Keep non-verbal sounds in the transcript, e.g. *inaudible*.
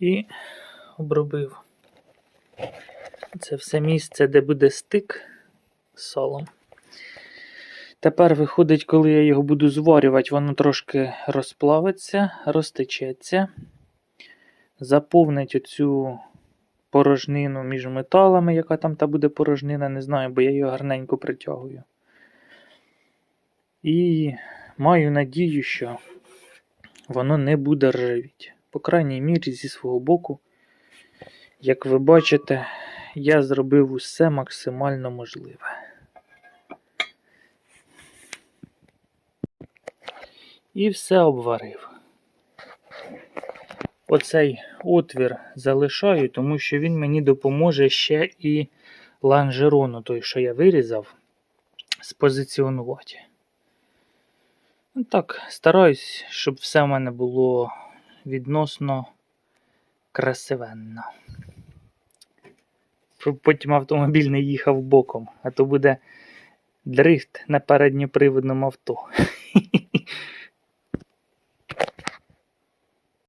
і обробив. Це все місце, де буде стик з салом. Тепер виходить, коли я його буду зварювати, воно трошки розплавиться, розтечеться, заповнить оцю порожнину між металами, яка там та буде порожнина, не знаю, бо я її гарненько притягую. І маю надію, що воно не буде ржавіти. По крайній мірі, зі свого боку, як ви бачите, я зробив усе максимально можливе. І все обварив. Оцей отвір залишаю, тому що він мені допоможе ще і ланжерону, той, що я вирізав, спозиціонувати. Ну так, стараюсь, щоб все в мене було відносно красивенно. Щоб потім автомобіль не їхав боком, а то буде дрифт на передньоприводному авто. *laughs*